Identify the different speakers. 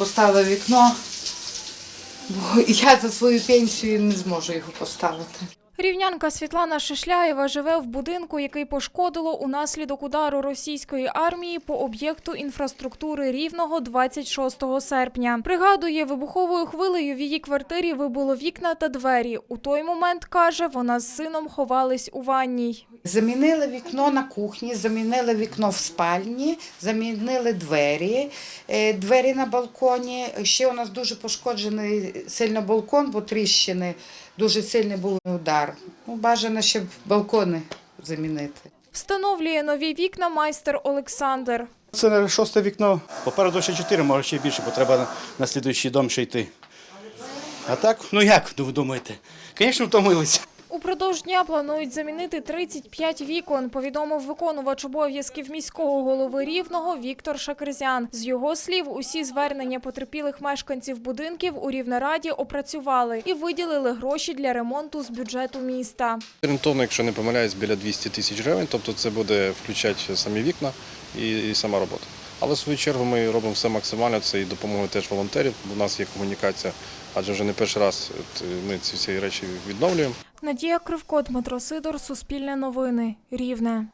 Speaker 1: Поставила вікно, бо я за свою пенсію не зможу його поставити.
Speaker 2: Рівнянка Світлана Шишляєва живе в будинку, який пошкодило унаслідок удару російської армії по об'єкту інфраструктури Рівного 26 серпня. Пригадує, вибуховою хвилею в її квартирі вибуло вікна та двері. У той момент каже, вона з сином ховались у ванній.
Speaker 1: Замінили вікно на кухні, замінили вікно в спальні, замінили двері, е, двері на балконі. Ще у нас дуже пошкоджений сильно балкон, бо тріщини, дуже сильний був удар. Ну, бажано, щоб балкони замінити.
Speaker 2: Встановлює нові вікна майстер Олександр.
Speaker 3: Це не шосте вікно. Попереду ще чотири, може ще більше, бо треба на, на слідуючий дом ще йти. А так, ну як думаєте? Звісно, втомилися.
Speaker 2: Упродовж дня планують замінити 35 вікон, повідомив виконувач обов'язків міського голови Рівного Віктор Шакерзян. З його слів, усі звернення потерпілих мешканців будинків у Рівнераді опрацювали і виділили гроші для ремонту з бюджету міста.
Speaker 4: Орієнтовно, якщо не помиляюсь, біля 200 тисяч гривень, тобто це буде включати самі вікна і сама робота. Але в свою чергу ми робимо все максимально, це і допомога теж волонтерів, У нас є комунікація, адже вже не перший раз ми ці всі речі відновлюємо.
Speaker 2: Надія Кривко, Дмитро Сидор, Суспільне новини, Рівне.